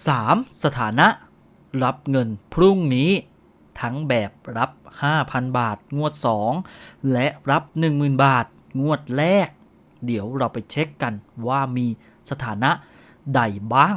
3. สถานะ รับเงินพรุ่งนี้ ทั้งแบบรับ 5,000 บาท งวด 2 และรับ 10,000 บาท งวดแรก เดี๋ยวเราไปเช็คกันว่ามีสถานะใดบ้าง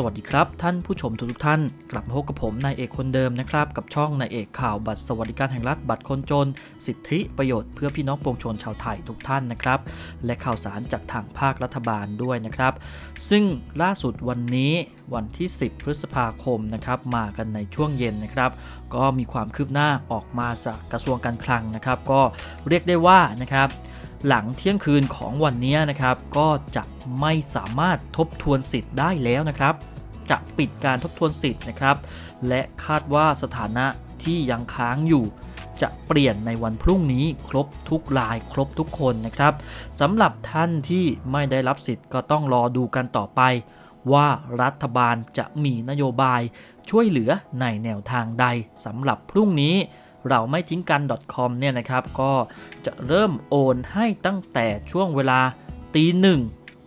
สวัสดีครับ ท่านผู้ชมทุกท่าน กลับมาพบกับผมนายเอกคนเดิมนะครับ กับช่องนายเอกข่าวบัตรสวัสดิการแห่งรัฐบัตรคนจน สิทธิประโยชน์เพื่อพี่น้องปวงชนชาวไทยทุกท่านนะครับ และข่าวสารจากทางภาครัฐบาลด้วยนะครับ ซึ่งล่าสุดวันนี้วันที่ 10 พฤษภาคมนะครับมากันในช่วงเย็นนะครับ ก็มีความคืบหน้าออกมาจากกระทรวงการคลังนะครับ ก็เรียกได้ว่านะครับ หลังเที่ยงคืนของวันนี้นะครับ ก็จะไม่สามารถทบทวนสิทธิ์ได้แล้วนะครับ จะปิดการทบทวนสิทธิ์นะครับ และคาดว่าสถานะที่ยังค้างอยู่ จะเปลี่ยนในวันพรุ่งนี้ครบทุกรายครบทุกคนนะครับสำหรับท่านที่ไม่ได้รับสิทธิ์ก็ต้องรอดูกันต่อไป ว่ารัฐบาลจะมีนโยบายช่วยเหลือในแนวทางใดสำหรับพรุ่งนี้ เราไม่ทิ้งกัน .com เนี่ยนะครับก็จะเริ่มโอนให้ตั้งแต่ช่วงเวลาตีหนึ่ง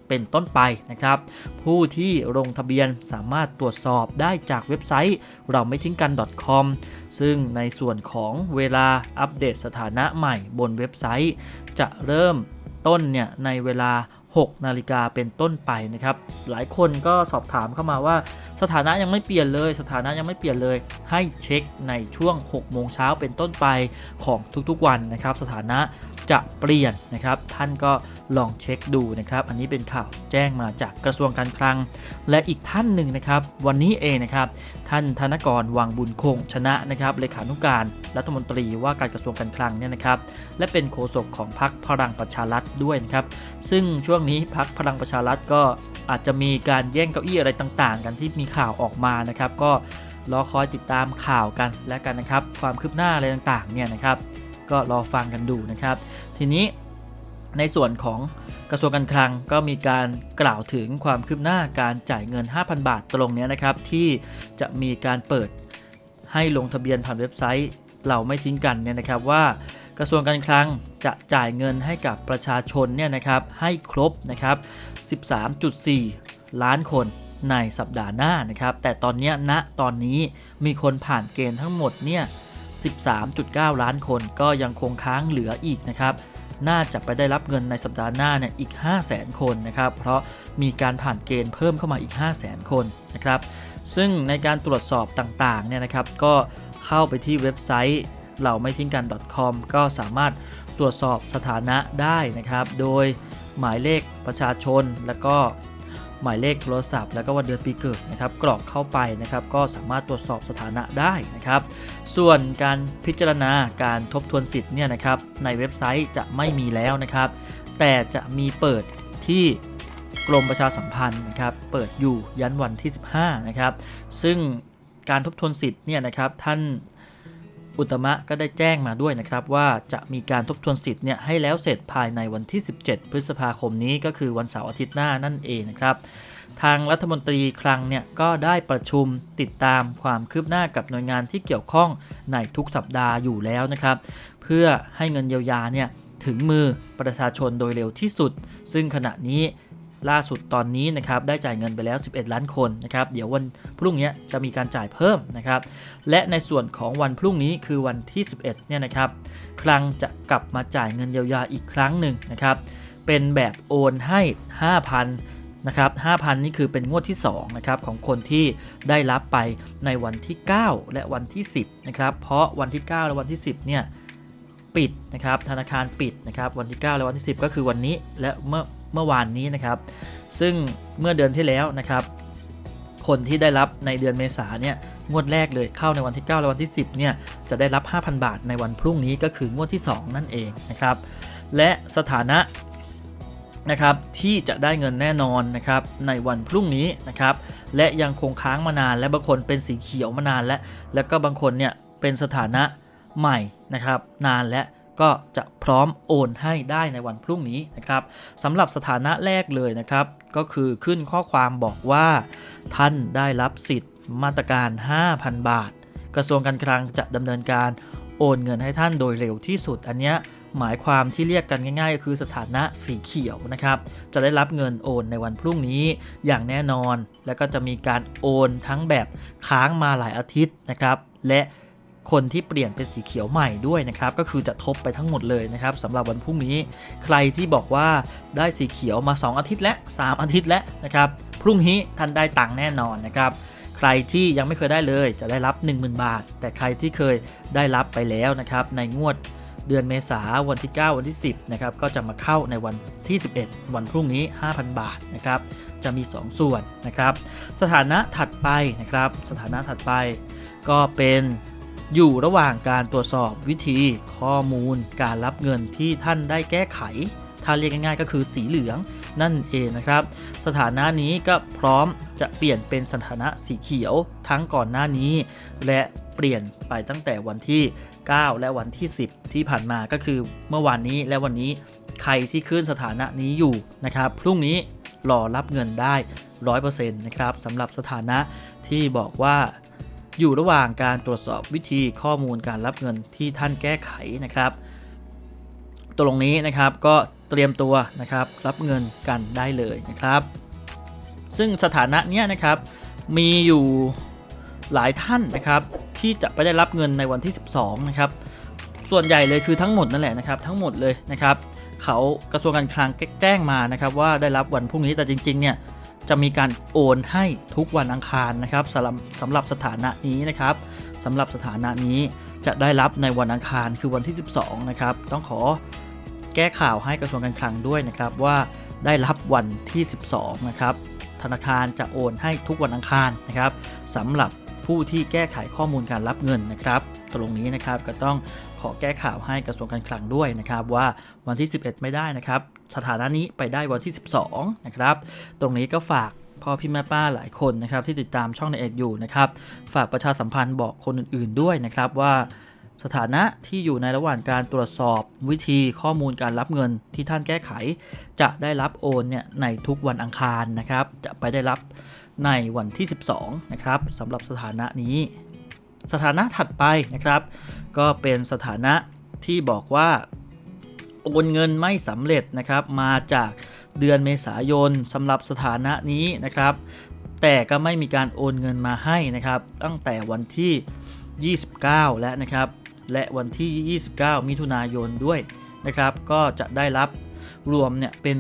เป็นต้นไปนะครับ ผู้ที่ลงทะเบียนสามารถตรวจสอบได้จากเว็บไซต์เราไม่ทิ้งกัน .com ซึ่งในส่วนของเวลาอัปเดตสถานะใหม่บนเว็บไซต์ จะเริ่มต้นเนี่ยในเวลา 6 นาฬิกาเป็นต้นไปนะครับ หลายคนก็สอบถามเข้ามาว่า สถานะยังไม่เปลี่ยนเลย สถานะยังไม่เปลี่ยนเลย ให้เช็คในช่วง 6 โมงเช้าเป็นต้นไปของทุกๆวันนะครับ สถานะ จะเปลี่ยนนะครับ ท่านก็ลองเช็คดูนะครับ อันนี้เป็นข่าวแจ้งมาจากกระทรวงการคลัง และอีกท่านหนึ่งนะครับ วันนี้เองนะครับ ท่านธนกรวังบุญคงชนะนะครับเลขานุการรัฐมนตรีว่าการกระทรวงการคลังเนี่ยนะครับ และเป็นโฆษกของพรรคพลังประชารัฐด้วยนะครับ ซึ่งช่วงนี้พรรคพลังประชารัฐก็อาจจะมีการแย่งเก้าอี้อะไรต่าง ๆ กันที่มีข่าวออกมานะครับ ก็รอคอยติดตามข่าวกันและกันนะครับ ความคืบหน้าอะไรต่างๆเนี่ยนะครับ ก็รอฟังกันดูนะครับ ทีนี้ในส่วนของกระทรวงการคลังก็มีการกล่าวถึงความคืบหน้าการจ่ายเงิน 5,000 บาทตรงนี้นะครับ ที่จะมีการเปิดให้ลงทะเบียนผ่านเว็บไซต์เราไม่ทิ้งกันเนี่ยนะครับว่ากระทรวงการคลังจะจ่ายเงินให้กับประชาชนเนี่ยนะครับให้ครบนะครับ 13.4 ล้านคนในสัปดาห์หน้านะครับ แต่ตอนนี้ยณตอนนี้มีคนผ่านเกณฑ์ทั้งหมดเนี่ย 13.9 ล้านคนก็ยังคงค้างเหลืออีกนะครับน่าจะไปได้รับเงินในสัปดาห์หน้าเนี่ยอีก 5 0 0 0 0 0 คนนะครับ เพราะมีการผ่านเกณฑ์เพิ่มเข้ามาอีก 5 0 0 0 0 0 คนนะครับ ซึ่งในการตรวจสอบต่างๆเนี่ยนะครับ ก็เข้าไปที่เว็บไซต์เราไม่ทิ้งกัน .com ก็สามารถตรวจสอบสถานะได้นะครับ โดยหมายเลขประชาชนแล้วก็ หมายเลขโทรศัพท์ แล้วก็วันเดือนปีเกิดนะครับกรอกเข้าไปนะครับก็สามารถตรวจสอบสถานะได้นะครับส่วนการพิจารณาการทบทวนสิทธิ์เนี่ยนะครับในเว็บไซต์จะไม่มีแล้วนะครับ แต่จะมีเปิดที่กรมประชาสัมพันธ์นะครับเปิดอยู่ยันวันที่ 15นะครับซึ่งการทบทวนสิทธิ์เนี่ยนะครับท่าน อุตมะก็ได้แจ้งมาด้วยนะครับว่าจะมีการทบทวนสิทธิ์เนี่ยให้แล้วเสร็จภายในวันที่ 17 พฤษภาคมนี้ก็คือวันเสาร์อาทิตย์หน้านั่นเองนะครับทางรัฐมนตรีคลังเนี่ยก็ได้ประชุมติดตามความคืบหน้ากับหน่วยงานที่เกี่ยวข้องในทุกสัปดาห์อยู่แล้วนะครับ เพื่อให้เงินเยียวยาเนี่ยถึงมือประชาชนโดยเร็วที่สุด ซึ่งขณะนี้ ล่าสุดตอนนี้นะครับได้จ่ายเงินไปแล้ว 11 ล้านคนนะครับเดี๋ยววันพรุ่งนี้จะมีการจ่ายเพิ่มนะครับและในส่วนของวันพรุ่งนี้คือวันที่ 11เนี่ยนะครับคลังจะกลับมาจ่ายเงินเยียวยาอีกครั้งหนึ่งนะครับเป็นแบบโอนให้ 5,000นะครับ5,000 นี่คือเป็นงวดที่2นะครับของคนที่ได้รับไปในวันที่ 9 และวันที่ 10นะครับเพราะวันที่ 9 และวันที่ 10เนี่ย ปิดนะครับธนาคารปิดนะครับวันที่ 9 และวันที่ 10 ก็คือวันนี้และเมื่อเมื่อวานนี้นะครับ ซึ่งเมื่อเดือนที่แล้วนะครับ คนที่ได้รับในเดือนเมษาเนี่ยงวดแรกเลยเข้าในวันที่ 9 และวันที่ 10เนี่ยจะได้รับ 5,000 บาทในวันพรุ่งนี้ก็คืองวดที่ 2 นั่นเองนะครับ และสถานะนะครับที่จะได้เงินแน่นอนนะครับในวันพรุ่งนี้นะครับ และยังคงค้างมานานและบางคนเป็นสีเขียวมานานและแล้วก็บางคนเนี่ยเป็นสถานะใหม่ นะครับ นานและก็จะพร้อมโอนให้ได้ในวันพรุ่งนี้นะครับสำหรับสถานะแรกเลยนะครับ ก็คือขึ้นข้อความบอกว่า ท่านได้รับสิทธิ์มาตรการ 5,000 บาท กระทรวงการคลังจะดำเนินการโอนเงินให้ท่านโดยเร็วที่สุด อันนี้หมายความที่เรียกกันง่ายๆ ก็คือสถานะสีเขียวนะครับ จะได้รับเงินโอนในวันพรุ่งนี้อย่างแน่นอน แล้วก็จะมีการโอนทั้งแบบค้างมาหลายอาทิตย์นะครับ และ คนที่เปลี่ยนเป็นสีเขียวใหม่ด้วยนะครับ ก็คือจะทบไปทั้งหมดเลยนะครับสำหรับวันพรุ่งนี้ ใครที่บอกว่าได้สีเขียวมา 2 อาทิตย์และ 3 อาทิตย์แล้วนะครับ พรุ่งนี้ท่านได้ตังค์แน่นอนนะครับใครที่ยังไม่เคยได้เลยจะได้รับ 10,000 บาท แต่ใครที่เคยได้รับไปแล้วนะครับ ในงวดเดือนเมษาวันที่ 9 วันที่ 10นะครับก็จะมาเข้าในวันที่ 11 วันพรุ่งนี้ 5,000 บาทนะครับจะมี 2 ส่วนนะครับ สถานะถัดไปนะครับ สถานะถัดไปก็เป็น อยู่ระหว่างการตรวจสอบวิธีข้อมูลการรับเงินที่ท่านได้แก้ไข ถ้าเรียกง่ายๆก็คือสีเหลืองนั่นเองนะครับ สถานะนี้ก็พร้อมจะเปลี่ยนเป็นสถานะสีเขียวทั้งก่อนหน้านี้ และเปลี่ยนไปตั้งแต่วันที่ 9 และวันที่ 10 ที่ผ่านมาก็คือเมื่อวานนี้และวันนี้ใครที่ขึ้นสถานะนี้อยู่นะครับ พรุ่งนี้รอรับเงินได้ 100%นะครับสำหรับสถานะที่บอกว่า อยู่ระหว่างการตรวจสอบวิธีข้อมูลการรับเงินที่ท่านแก้ไขนะครับ ตรงนี้นะครับก็เตรียมตัวนะครับรับเงินกันได้เลยนะครับ ซึ่งสถานะเนี้ยนะครับมีอยู่หลายท่านนะครับที่จะไปได้รับเงินในวันที่ 12 นะครับ ส่วนใหญ่เลยคือทั้งหมดนั่นแหละนะครับ ทั้งหมดเลยนะครับเขากระทรวงการคลังแจ้งมานะครับ ว่าได้รับวันพรุ่งนี้แต่จริงๆเนี่ย จะมีการโอนให้ทุกวันอังคารนะครับสำหรับสำหรับสถานะนี้นะครับสำหรับสถานะนี้จะได้รับในวันอังคารคือวันที่ 12 นะครับ ต้องขอแก้ข่าวให้กระทรวงการคลังด้วยนะครับว่าได้รับวันที่ 12 นะครับ ธนาคารจะโอนให้ทุกวันอังคารนะครับสำหรับ ผู้ที่แก้ไขข้อมูลการรับเงินนะครับ ตรงนี้นะครับก็ต้องขอแก้ข่าวให้กระทรวงการคลังด้วยนะครับว่าวันที่ 11 ไม่ได้นะครับ สถานะนี้ไปได้วันที่ 12 นะครับ ตรงนี้ก็ฝากพ่อพี่แม่ป้าหลายคนนะครับที่ติดตามช่องในเอกอยู่นะครับ ฝากประชาสัมพันธ์บอกคนอื่นๆด้วยนะครับว่าสถานะที่อยู่ในระหว่างการตรวจสอบวิธีข้อมูลการรับเงินที่ท่านแก้ไข จะได้รับโอนเนี่ยในทุกวันอังคารนะครับ จะไปได้รับ ในวันที่ 12 นะครับสำหรับสถานะนี้ สถานะถัดไปนะครับ ก็เป็นสถานะที่บอกว่าโอนเงินไม่สำเร็จนะครับมาจากเดือนเมษายนสำหรับสถานะนี้นะครับ แต่ก็ไม่มีการโอนเงินมาให้นะครับ ตั้งแต่วันที่ 29 และนะครับ และวันที่ 29 มิถุนายนด้วยนะครับ ก็จะได้รับรวมเนี่ยเป็น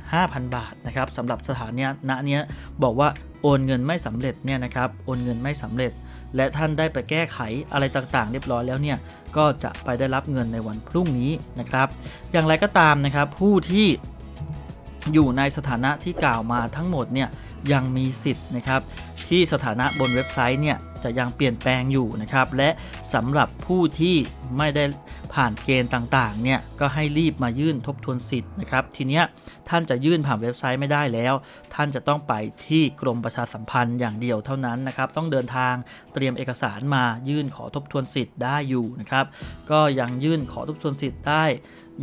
15,000 บาทนะครับสำหรับสถานะณเนี้ยบอกว่า โอนเงินไม่สำเร็จเนี่ยนะครับโอนเงินไม่สำเร็จ และท่านได้ไปแก้ไขอะไรต่างๆ เรียบร้อยแล้วเนี่ยก็จะไปได้รับเงินในวันพรุ่งนี้นะครับ อย่างไรก็ตามนะครับผู้ที่อยู่ในสถานะที่กล่าวมาทั้งหมดเนี่ยยังมีสิทธิ์นะครับที่สถานะบนเว็บไซต์เนี่ยจะยังเปลี่ยนแปลงอยู่นะครับและสำหรับผู้ที่ไม่ได้ ผ่านเกณฑ์ต่างๆเนี่ยก็ให้รีบมายื่นทบทวนสิทธิ์นะครับ ทีเนี้ยท่านจะยื่นผ่านเว็บไซต์ไม่ได้แล้ว ท่านจะต้องไปที่กรมประชาสัมพันธ์อย่างเดียวเท่านั้นนะครับต้องเดินทางเตรียมเอกสารมายื่นขอทบทวนสิทธิ์ได้อยู่นะครับ ก็ยังยื่นขอทบทวนสิทธิ์ได้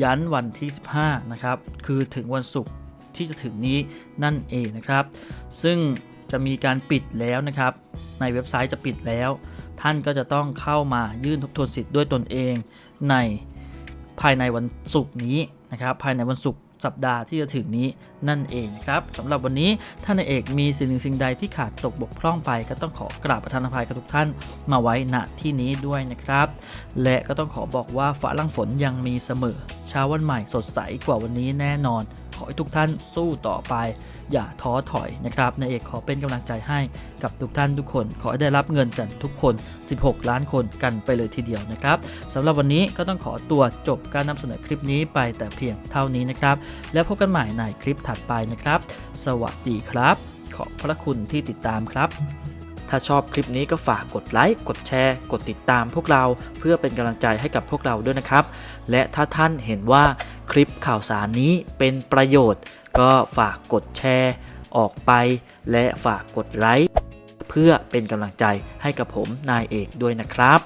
ยันวันที่ 15นะครับคือถึงวันศุกร์ที่จะถึงนี้นั่นเองนะครับ ซึ่งจะมีการปิดแล้วนะครับ ในเว็บไซต์จะปิดแล้ว ท่านก็จะต้องเข้ามายื่นทบทวนสิทธิ์ด้วยตนเอง ในภายในวันศุกร์นี้นะครับภายในวันศุกร์สัปดาห์ที่จะถึงนี้นั่นเองครับสำหรับวันนี้ท่านนเอกมีสิ่งหนึ่งสิ่งใดที่ขาดตกบกพร่องไป ก็ต้องขอกราบประทานอภัยกับทุกท่านมาไว้ณที่นี้ด้วยนะครับ และก็ต้องขอบอกว่าฟ้าลังฝนยังมีเสมอเช้าวันใหม่สดใสกว่าวันนี้แน่นอน ขอให้ทุกท่านสู้ต่อไป อย่าท้อถอยนะครับนายเอกขอเป็นกำลังใจให้กับทุกท่านทุกคน ขอได้รับเงินกันทุกคน 16 ล้านคนกันไปเลยทีเดียวนะครับสำหรับวันนี้ก็ต้องขอตัวจบการนำเสนอคลิปนี้ไปแต่เพียงเท่านี้นะครับ แล้วพบกันใหม่ในคลิปถัดไปนะครับ สวัสดีครับ ขอบพระคุณที่ติดตามครับ ถ้าชอบคลิปนี้ก็ฝากกดไลค์ กดแชร์ กดติดตามพวกเราเพื่อเป็นกำลังใจให้กับพวกเราด้วยนะครับ และถ้าท่านเห็นว่า คลิปข่าวสารนี้เป็นประโยชน์ ก็ฝากกดแชร์ออกไป และฝากกดไลค์เพื่อเป็นกำลังใจให้กับผมนายเอกด้วยนะครับ